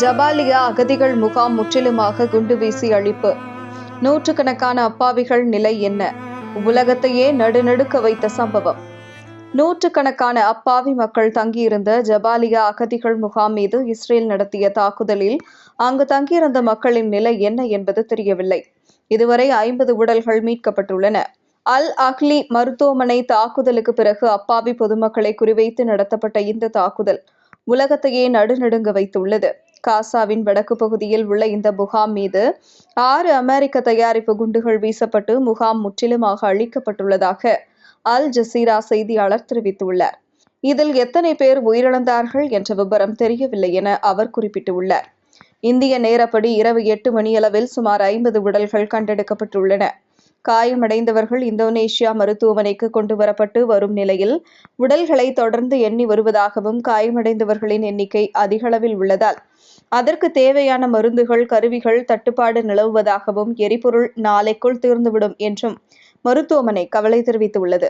Jabalia அகதிகள் முகாம் முற்றிலுமாக குண்டு வீசி அழிப்பு. நூற்றுக்கணக்கான அப்பாவிகள் நிலை என்ன? உலகத்தையே நடுநடுக்க வைத்த சம்பவம். நூற்றுக்கணக்கான அப்பாவி மக்கள் தங்கியிருந்த ஜபாலியா அகதிகள் முகாம் மீது இஸ்ரேல் நடத்திய தாக்குதலில் அங்கு தங்கியிருந்த மக்களின் நிலை என்ன என்பது தெரியவில்லை. இதுவரை ஐம்பது உடல்கள் மீட்கப்பட்டுள்ளன. அல் அஹ்லி மருத்துவமனை தாக்குதலுக்கு பிறகு அப்பாவி பொதுமக்களை குறிவைத்து நடத்தப்பட்ட இந்த தாக்குதல் உலகத்தையே நடுநடுங்க வைத்துள்ளது. காசாவின் வடக்கு பகுதியில் உள்ள இந்த முகாம் மீது ஆறு அமெரிக்க தயாரிப்பு குண்டுகள் வீசப்பட்டு முகாம் முற்றிலுமாக அழிக்கப்பட்டுள்ளதாக அல் ஜசீரா செய்தியாளர் தெரிவித்துள்ளார். இதில் எத்தனை பேர் உயிரிழந்தார்கள் என்ற விவரம் தெரியவில்லை என அவர் குறிப்பிட்டுள்ளார். இந்திய நேரப்படி இரவு எட்டு மணியளவில் சுமார் ஐம்பது உடல்கள் கண்டெடுக்கப்பட்டுள்ளன. காயமடைந்தவர்கள் இந்தோனேஷியா மருத்துவமனைக்கு கொண்டு வரப்பட்டு வரும் நிலையில் உடல்களை தொடர்ந்து எண்ணி வருவதாகவும் காயமடைந்தவர்களின் எண்ணிக்கை அதிகளவில் உள்ளதால் அதற்கு தேவையான மருந்துகள் கருவிகள் தட்டுப்பாடு நிலவுவதாகவும் எரிபொருள் நாளைக்குள் தீர்ந்துவிடும் என்றும் மருத்துவமனை கவலை தெரிவித்துள்ளது.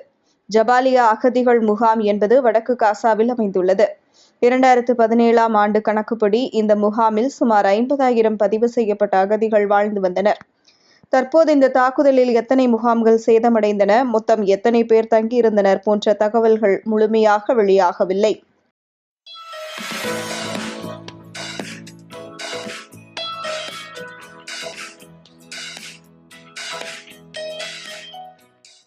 ஜபாலியா அகதிகள் முகாம் என்பது வடக்கு காசாவில் அமைந்துள்ளது. இரண்டாயிரத்து பதினேழாம் ஆண்டு கணக்குப்படி இந்த முகாமில் சுமார் ஐம்பதாயிரம் பதிவு செய்யப்பட்ட அகதிகள் வாழ்ந்து வந்தனர். தற்போது இந்த தாக்குதலில் எத்தனை முகாம்கள் சேதமடைந்தன மொத்தம் எத்தனை பேர் தங்கியிருந்தனர் போன்ற தகவல்கள் முழுமையாக வெளியாகவில்லை.